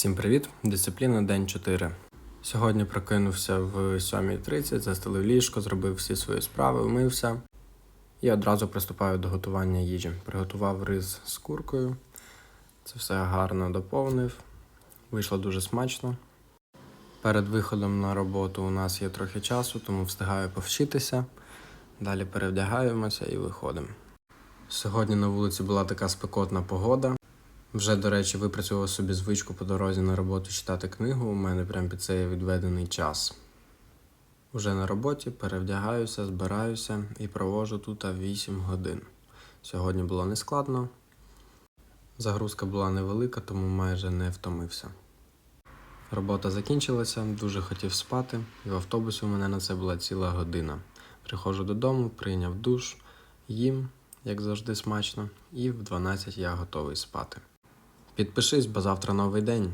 Всім привіт! Дисципліна день 4. Сьогодні прокинувся в 7.30, застелив ліжко, зробив всі свої справи, вмився і одразу приступаю до готування їжі. Приготував рис з куркою. Це все гарно доповнив. Вийшло дуже смачно. Перед виходом на роботу у нас є трохи часу, тому встигаю повчитися. Далі перевдягаємося і виходимо. Сьогодні на вулиці була така спекотна погода. Вже, до речі, випрацював собі звичку по дорозі на роботу читати книгу. У мене прям під це є відведений час. Уже на роботі перевдягаюся, збираюся і провожу тут 8 годин. Сьогодні було нескладно. Загрузка була невелика, тому майже не втомився. Робота закінчилася, дуже хотів спати, і в автобусі у мене на це була ціла година. Приходжу додому, прийняв душ, їм, як завжди, смачно, і в 12 я готовий спати. Підпишись, бо завтра новий день.